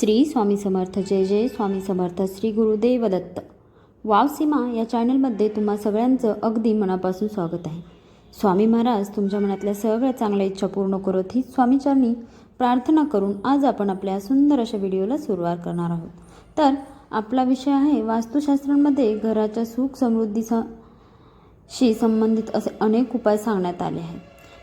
श्री स्वामी समर्थ जय जय स्वामी समर्थ श्री गुरुदेव दत्त वाव सीमा या चॅनलमध्ये तुम्हा सगळ्यांचं अगदी मनापासून स्वागत आहे. स्वामी महाराज तुमच्या मनातल्या सगळ्या चांगल्या इच्छा पूर्ण करत ही स्वामीचरणी प्रार्थना करून आज आपण आपल्या सुंदर अशा व्हिडिओला सुरुवात करणार आहोत. तर आपला विषय आहे वास्तुशास्त्रांमध्ये घराच्या सुख समृद्धीचा शी संबंधित असे अनेक उपाय सांगण्यात आले आहेत.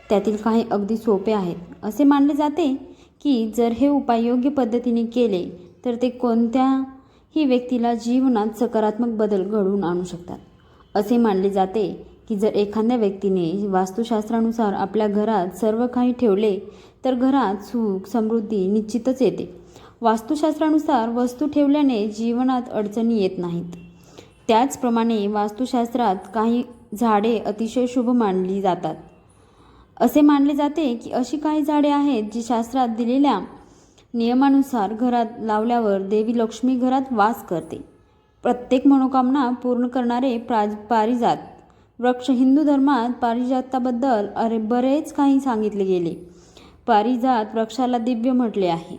त्यातील काही अगदी सोपे आहेत. असे मानले जाते की जर हे उपाय योग्य पद्धतीने केले तर ते कोणत्याही व्यक्तीला जीवनात सकारात्मक बदल घडवून आणू शकतात. असे मानले जाते की जर एखाद्या व्यक्तीने वास्तुशास्त्रानुसार आपल्या घरात सर्व काही ठेवले तर घरात सुख समृद्धी निश्चितच येते. वास्तुशास्त्रानुसार वस्तू ठेवल्याने जीवनात अडचणी येत नाहीत. त्याचप्रमाणे वास्तुशास्त्रात काही झाडे अतिशय शुभ मानली जातात. असे मानले जाते की अशी काही झाडे आहेत जी शास्त्रात दिलेल्या नियमानुसार घरात लावल्यावर देवी लक्ष्मी घरात वास करते. प्रत्येक मनोकामना पूर्ण करणारे प्राज पारिजात वृक्ष हिंदू धर्मात पारिजाताबद्दल अरे बरेच काही सांगितले गेले. पारिजात वृक्षाला दिव्य म्हटले आहे.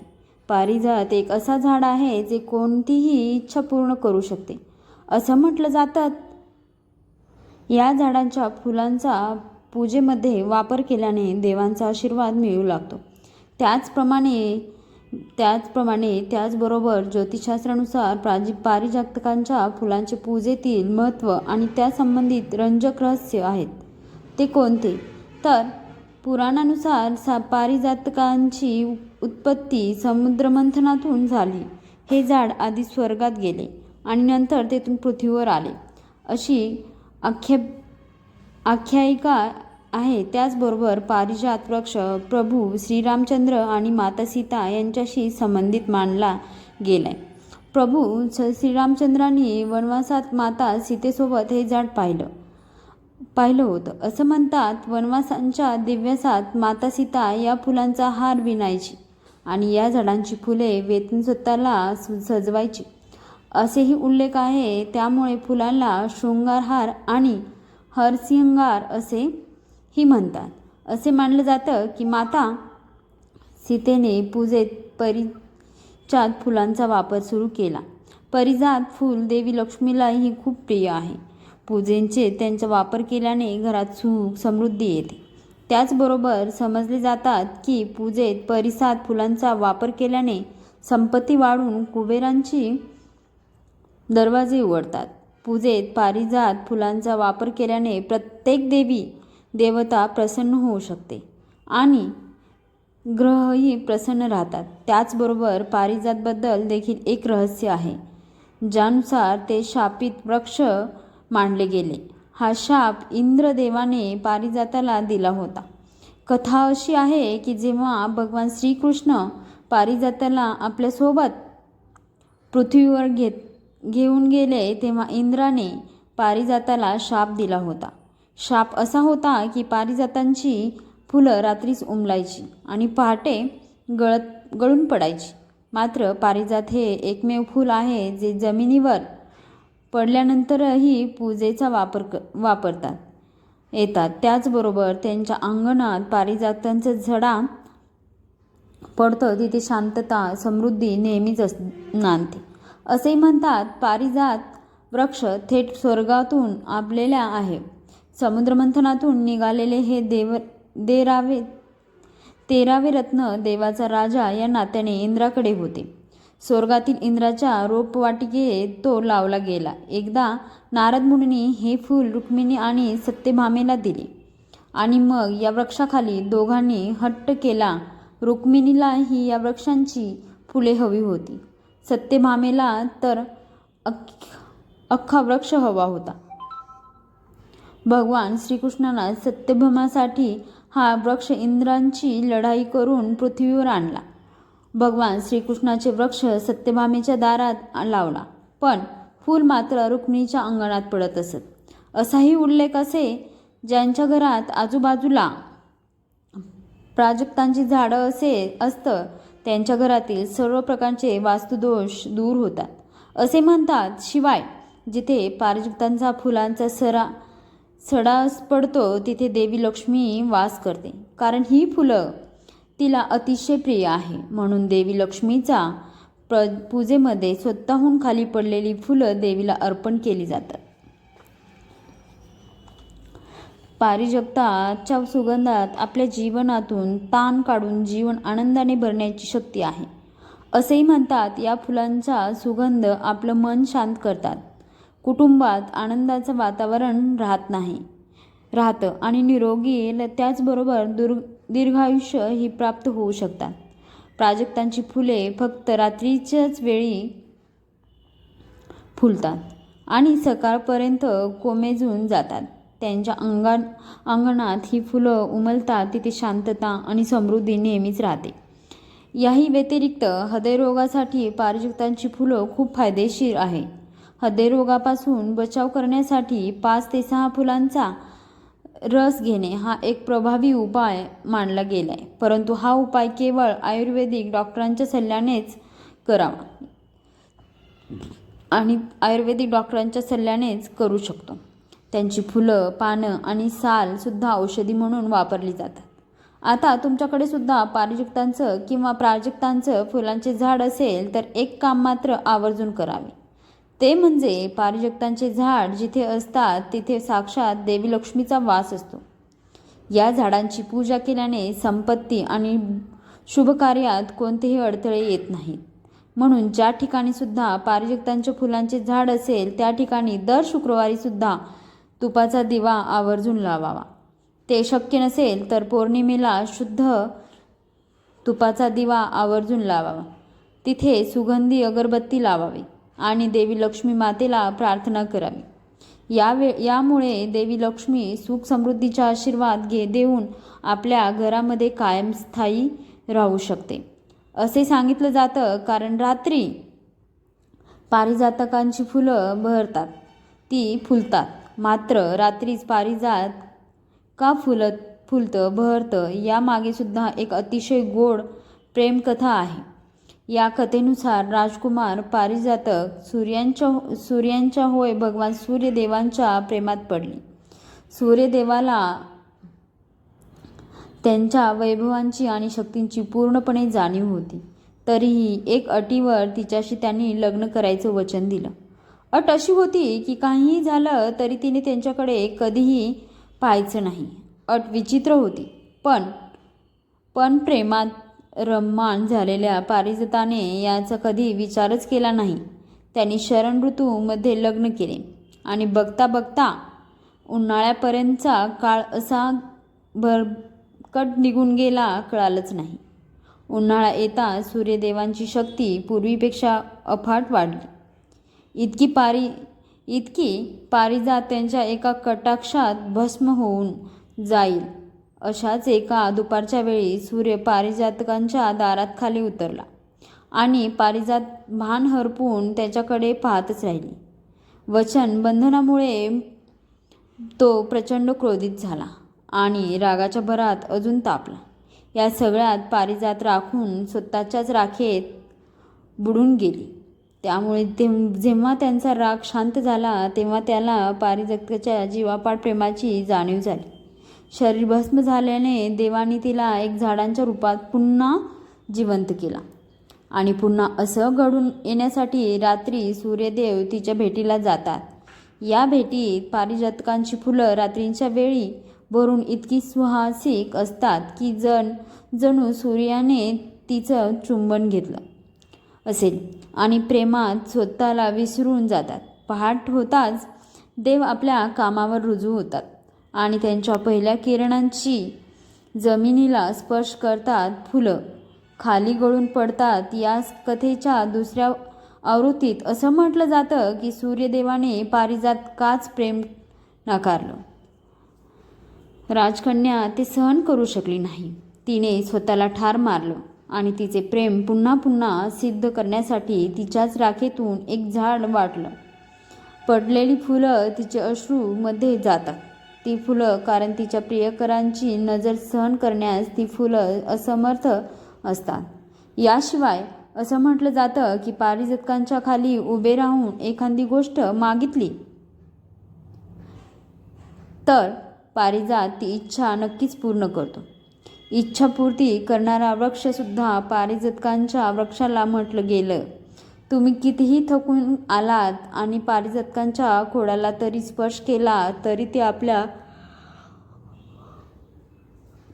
पारिजात एक असा झाड आहे जे कोणतीही इच्छा पूर्ण करू शकते. असं म्हटलं जातात. या झाडांच्या फुलांचा पूजेमध्ये वापर केल्याने देवांचा आशीर्वाद मिळू लागतो. त्याचप्रमाणे त्याचप्रमाणे त्याचबरोबर ज्योतिषशास्त्रानुसार प्राजी पारिजातकांच्या फुलांचे पूजेतील महत्त्व आणि त्या संबंधित रंजक रहस्य आहेत. ते कोणते? तर पुराणानुसार सा पारिजातकांची उत्पत्ती समुद्रमंथनातून झाली. हे झाड आधी स्वर्गात गेले आणि नंतर तेथून पृथ्वीवर आले. अशी आख्या आख्यायिका आहे. त्याचबरोबर पारिजात वृक्ष प्रभू श्रीरामचंद्र आणि माता सीता यांच्याशी संबंधित मानला गेलाय. प्रभू स- श्रीरामचंद्रांनी वनवासात माता सीतेसोबत हे झाड पाहिलं. पाहिलं होतं. असं म्हणतात वनवासांच्या दिव्यासात माता सीता या फुलांचा हार विणायची आणि या झाडांची फुले वेतन स्वतःला स- सजवायची. असेही उल्लेख आहे. त्यामुळे फुलांना शृंगारहार आणि हरसिंगार असे ही म्हणतात. असे मानलं जातं की माता सीतेने पूजेत परिजात फुलांचा वापर सुरू केला. परिजात फूल देवी लक्ष्मीलाही खूप प्रिय आहे. पूजेचे त्यांचा वापर केल्याने घरात सुख समृद्धी येते. त्याचबरोबर समजले जातात की पूजेत परिसात फुलांचा वापर केल्याने संपत्ती वाढून कुबेरांची दरवाजे उघडतात. पूजेत पारिजात फुलांचा वापर केल्याने प्रत्येक देवी देवता प्रसन्न होऊ शकते. आणि ग्रहही प्रसन्न राहतात. त्याचबरोबर पारिजातबद्दल देखील एक रहस्य आहे. ज्यानुसार ते शापित वृक्ष मानले गेले. हा शाप इंद्रदेवाने पारिजाताला दिला होता. कथा अशी आहे की जेव्हा भगवान श्रीकृष्ण पारिजाताला आपल्यासोबत पृथ्वीवर घेत घेऊन गेले तेव्हा इंद्राने पारिजाताला शाप दिला होता. शाप असा होता की पारिजातांची फुलं रात्रीच उमलायची आणि पहाटे गळत गळून पडायची. मात्र पारिजात हे एकमेव फूल आहे जे जमिनीवर पडल्यानंतरही पूजेचा वापर क वापरतात. येतात. त्याचबरोबर त्यांच्या अंगणात पारिजातांचा झडा पडतं. तिथे शांतता समृद्धी नेहमीच अस नांदते. असेही म्हणतात पारिजात वृक्ष थेट स्वर्गातून आपलेल्या आहे. समुद्रमंथनातून निघालेले हे देव देरावे तेरावे रत्न देवाचा राजा या नात्याने इंद्राकडे होते. स्वर्गातील इंद्राच्या रोपवाटिकेत तो लावला गेला. एकदा नारद मुनी हे फूल रुक्मिणी आणि सत्यभामेला दिले आणि मग या वृक्षाखाली दोघांनी हट्ट केला. रुक्मिणीलाही या वृक्षांची फुले हवी होती. सत्यभामेला तर अख अख्खा वृक्ष हवा होता. भगवान श्रीकृष्णाला सत्यभमासाठी हा वृक्ष इंद्रांची लढाई करून पृथ्वीवर आणला. भगवान श्रीकृष्णाचे वृक्ष सत्यभामेच्या दारात लावला पण फूल मात्र रुक्मिणीच्या अंगणात पडत असत. असाही उल्लेख असे ज्यांच्या घरात आजूबाजूला प्राजक्तांची झाडं असे असतं त्यांच्या घरातील सर्व प्रकारचे वास्तुदोष दूर होतात. असे म्हणतात शिवाय जिथे पारिजातांचा फुलांचा सरा सडास पडतो तिथे देवी लक्ष्मी वास करते. कारण ही फुलं तिला अतिशय प्रिय आहे. म्हणून देवी लक्ष्मीचा प्र पूजेमध्ये स्वतःहून खाली पडलेली फुलं देवीला अर्पण केली जातात. पारिजगताच्या सुगंधात आपल्या जीवनातून ताण काढून जीवन आनंदाने भरण्याची शक्ती आहे. असेही म्हणतात या फुलांचा सुगंध आपलं मन शांत करतात. कुटुंबात आनंदाचं वातावरण राहत नाही. राहतं आणि निरोगी ल- त्याचबरोबर दुर् दीर्घायुष्य ही प्राप्त होऊ शकतात. प्राजक्तांची फुले फक्त रात्रीच्याच वेळी फुलतात आणि सकाळपर्यंत कोमेजून जातात. त्यांच्या अंगण अंगणात ही फुलं उमलतात तिथे शांतता आणि समृद्धी नेहमीच राहते. याही व्यतिरिक्त हृदयरोगासाठी पारिजातांची फुलं खूप फायदेशीर आहे. हृदयरोगापासून बचाव करण्यासाठी पाच ते सहा फुलांचा रस घेणे हा एक प्रभावी उपाय मानला गेला आहे परंतु हा उपाय केवळ आयुर्वेदिक डॉक्टरांच्या सल्ल्यानेच करावा आणि आयुर्वेदिक डॉक्टरांच्या सल्ल्यानेच करू शकतो. त्यांची फुलं पानं आणि सालसुद्धा औषधी म्हणून वापरली जातात. आता तुमच्याकडे सुद्धा पारिजातांचं किंवा प्राजक्तांचं फुलांचे झाड असेल तर एक काम मात्र आवर्जून करावे. ते म्हणजे पारिजक्तांचे झाड जिथे असतात तिथे साक्षात देवी लक्ष्मीचा वास असतो. या झाडांची पूजा केल्याने संपत्ती आणि शुभकार्यात कोणतेही अडथळे येत नाहीत. म्हणून ज्या ठिकाणी सुद्धा पारिजक्तांच्या फुलांचे झाड असेल त्या ठिकाणी दर शुक्रवारी सुद्धा तुपाचा दिवा आवर्जून लावावा. ते शक्य नसेल तर पौर्णिमेला शुद्ध तुपाचा दिवा आवर्जून लावावा. तिथे सुगंधी अगरबत्ती लावावी. आणि देवी लक्ष्मी मातेला प्रार्थना करावी. यावे यामुळे देवी लक्ष्मी सुख समृद्धीचा आशीर्वाद घे देऊन आपल्या घरामध्ये कायम स्थायी राहू शकते. असे सांगितलं जातं कारण रात्री पारिजातकांची फुलं बहरतात. ती फुलतात. मात्र रात्रीच पारिजात का फुलत फुलतं बहरतं यामागे सुद्धा एक अतिशय गोड प्रेमकथा आहे. या कथेनुसार राजकुमार पारिजातक सूर्यांच्या सूर्यांच्या होय भगवान सूर्यदेवांच्या प्रेमात पडली. सूर्यदेवाला त्यांच्या वैभवांची आणि शक्तींची पूर्णपणे जाणीव होती. तरीही एक अटीवर तिच्याशी त्यांनी लग्न करायचं वचन दिलं. अट अशी होती की काहीही झालं तरी तिने त्यांच्याकडे कधीही पाहायचं नाही. अट विचित्र होती. पण पण प्रेमात रम्मान झालेल्या पारिजाताने याचा कधी विचारच केला नाही. त्यांनी शरण ऋतूमध्ये लग्न केले आणि बघता बघता उन्हाळ्यापर्यंतचा काळ असा भरकट निघून गेला कळालंच नाही. उन्हाळा येता सूर्यदेवांची शक्ती पूर्वीपेक्षा अफाट वाढली. इतकी पारी इतकी पारिजात त्यांच्या एका कटाक्षात भस्म होऊन जाईल. अशाच एका दुपारच्या वेळी सूर्य पारिजातकांच्या दारात खाली उतरला आणि पारिजात भान हरपून त्याच्याकडे पाहतच राहिली. वचन बंधनामुळे तो प्रचंड क्रोधित झाला आणि रागाच्या भरात अजून तापला. या सगळ्यात पारिजात राखून स्वतःच्याच राखेत बुडून गेली. त्यामुळे ते जेव्हा त्यांचा राग शांत झाला तेव्हा त्याला पारिजातकाच्या जीवापाड प्रेमाची जाणीव झाली. शरीर भस्म झाल्याने देवानी तिला एक झाडांच्या रूपात पुन्हा जिवंत केला. आणि पुन्हा असं घडून येण्यासाठी रात्री सूर्यदेव तिच्या भेटीला जातात. या भेटीत पारिजातकांची फुलं रात्रींच्या वेळी भरून इतकी सुहासिक असतात की जण जणू सूर्याने तिचं चुंबन घेतलं असेल आणि प्रेमात स्वतःला विसरून जातात. पहाट होताच देव आपल्या कामावर रुजू होतात. आणि त्यांच्या पहिल्या किरणांची जमिनीला स्पर्श करतात फुलं. खाली गळून पडतात या कथेच्या दुसऱ्या आवृत्तीत. असं म्हटलं जातं की सूर्यदेवाने पारिजात काच प्रेम नाकारलं. राजकन्या ते सहन करू शकली नाही. तिने स्वतःला ठार मारलं आणि तिचे प्रेम पुन्हा पुन्हा सिद्ध करण्यासाठी तिच्याच राखेतून एक झाड वाटलं. पडलेली फुलं तिचे अश्रूमध्ये जातात. ती फुलं कारण तिच्या प्रियकरांची नजर सहन करण्यास ती फुलं असमर्थ असतात. याशिवाय असं म्हटलं जातं की पारिजातकांच्या खाली उभे राहून एखादी गोष्ट मागितली तर पारिजात ती इच्छा नक्कीच पूर्ण करतो. इच्छापूर्ती करणारा वृक्षसुद्धा पारिजातकांच्या वृक्षाला म्हटलं गेलं. तुम्ही कितीही थकून आलात आणि पारिजातकांच्या खोडाला तरी स्पर्श केला तरी ते आपल्या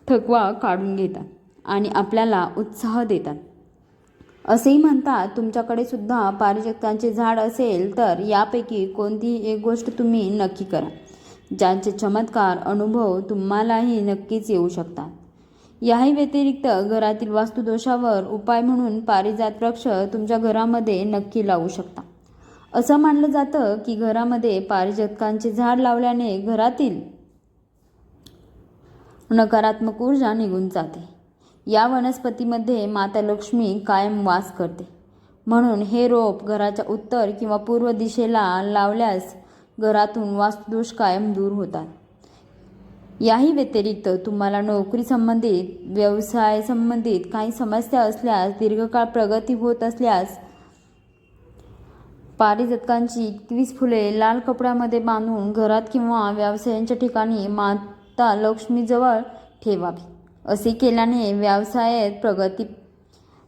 थकवा काढून घेतात आणि आपल्याला उत्साह देतात. असेही म्हणतात तुमच्याकडे सुद्धा पारिजातकांचे झाड असेल तर यापैकी कोणतीही एक गोष्ट तुम्ही नक्की करा ज्यांचे चमत्कार अनुभव तुम्हालाही नक्कीच येऊ शकतात. याही व्यतिरिक्त घरातील वास्तुदोषावर उपाय म्हणून पारिजात वृक्ष तुमच्या घरामध्ये नक्की लावू शकता. असं मानलं जातं की घरामध्ये पारिजातकांचे झाड लावल्याने घरातील नकारात्मक ऊर्जा निघून जाते. या वनस्पतीमध्ये माता लक्ष्मी कायम वास करते. म्हणून हे रोप घराच्या उत्तर किंवा पूर्व दिशेला लावल्यास घरातून वास्तुदोष कायम दूर होतात. याही व्यतिरिक्त तुम्हाला नोकरी संबंधित व्यवसाय संबंधित काही समस्या असल्यास दीर्घकाळ प्रगती होत असल्यास पारिजातकांची एकवीस फुले लाल कपड्यामध्ये बांधून घरात किंवा व्यवसायांच्या ठिकाणी माता लक्ष्मीजवळ ठेवावी. असे केल्याने व्यवसायात प्रगती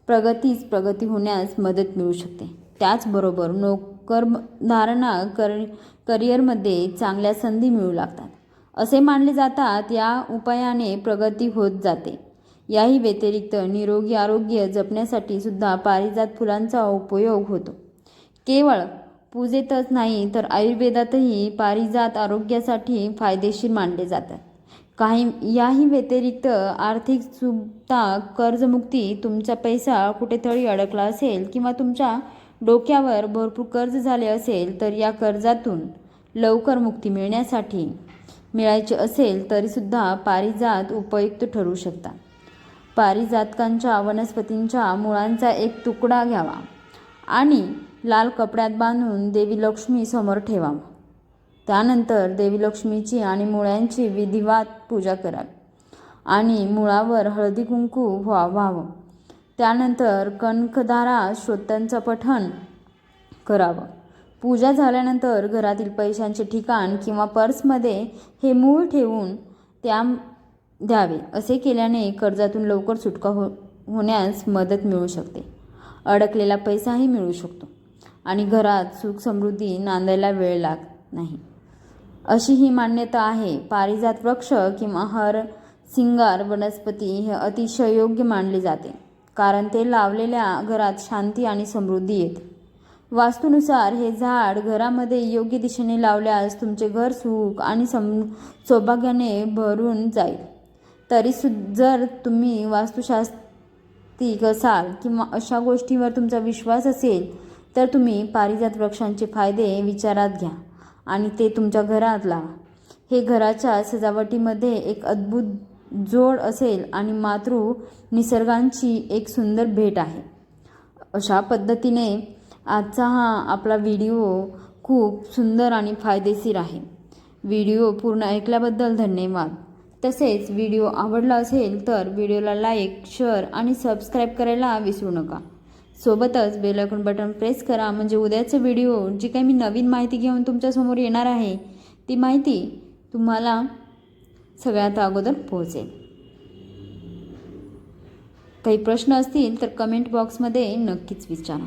प्रगतीच प्रगती होण्यास मदत मिळू शकते. त्याचबरोबर नोकरधारणा कर करिअरमध्ये चांगल्या संधी मिळू लागतात. असे मानले जातात या उपायाने प्रगती होत जाते. याही व्यतिरिक्त निरोगी आरोग्य जपण्यासाठी सुद्धा पारिजात फुलांचा उपयोग होतो. केवळ पूजेतच नाही तर आयुर्वेदातही पारिजात आरोग्यासाठी फायदेशीर मानले जातात. काही याही व्यतिरिक्त आर्थिक सुप्ता कर्जमुक्ती तुमचा पैसा कुठेतरी अडकला असेल किंवा तुमच्या डोक्यावर भरपूर कर्ज झाले असेल तर या कर्जातून लवकर मुक्ती मिळण्यासाठी मिळायची असेल तरीसुद्धा पारिजात उपयुक्त ठरू शकतात पारिजातकांच्या वनस्पतींच्या मुळांचा एक तुकडा घ्यावा आणि लाल कपड्यात बांधून देवी लक्ष्मी समोर ठेवावा. त्यानंतर देवी लक्ष्मीची आणि मुळ्यांची विधिवात पूजा करावी आणि मुळावर हळदी कुंकू व्हा व्हावं. त्यानंतर कणकधारा श्रोत्यांचं पठण करावं. पूजा झाल्यानंतर घरातील पैशांचे ठिकाण किंवा पर्समध्ये हे मूळ ठेवून त्या द्यावे असे केल्याने कर्जातून लवकर सुटका हो होण्यास मदत मिळू शकते. अडकलेला पैसाही मिळू शकतो आणि घरात सुख समृद्धी नांदायला वेळ लागत नाही. अशी ही मान्यता आहे. पारिजात वृक्ष किंवा हर सिंगार वनस्पती हे अतिशय योग्य मानले जाते कारण ते लावलेल्या घरात शांती आणि समृद्धी येते. वास्तूनुसार हे झाड घरामध्ये योग्य दिशेने लावल्यास तुमचे घर सुख आणि सम सौभाग्याने भरून जाईल. तरी सु जर तुम्ही वास्तुशास्त्रिक असाल किंवा अशा गोष्टीवर तुमचा विश्वास असेल तर तुम्ही पारिजात वृक्षांचे फायदे विचारात घ्या आणि ते तुमच्या घरात लावा. हे घराच्या सजावटीमध्ये एक अद्भुत जोड असेल आणि मातृ निसर्गांची एक सुंदर भेट आहे. अशा पद्धतीने आजचा हा आपला व्हिडिओ खूप सुंदर आणि फायदेशीर आहे. व्हिडिओ पूर्ण ऐकल्याबद्दल धन्यवाद. तसेच व्हिडिओ आवडला असेल तर व्हिडिओला लाईक शेअर आणि सबस्क्राईब करायला विसरू नका. सोबतच बेल बटन प्रेस करा. म्हणजे उद्याचं व्हिडिओ जी काही मी नवीन माहिती घेऊन तुमच्यासमोर येणार आहे ती माहिती तुम्हाला सगळ्यात अगोदर पोहोचेल. काही प्रश्न असतील तर कमेंट बॉक्समध्ये नक्कीच विचारा.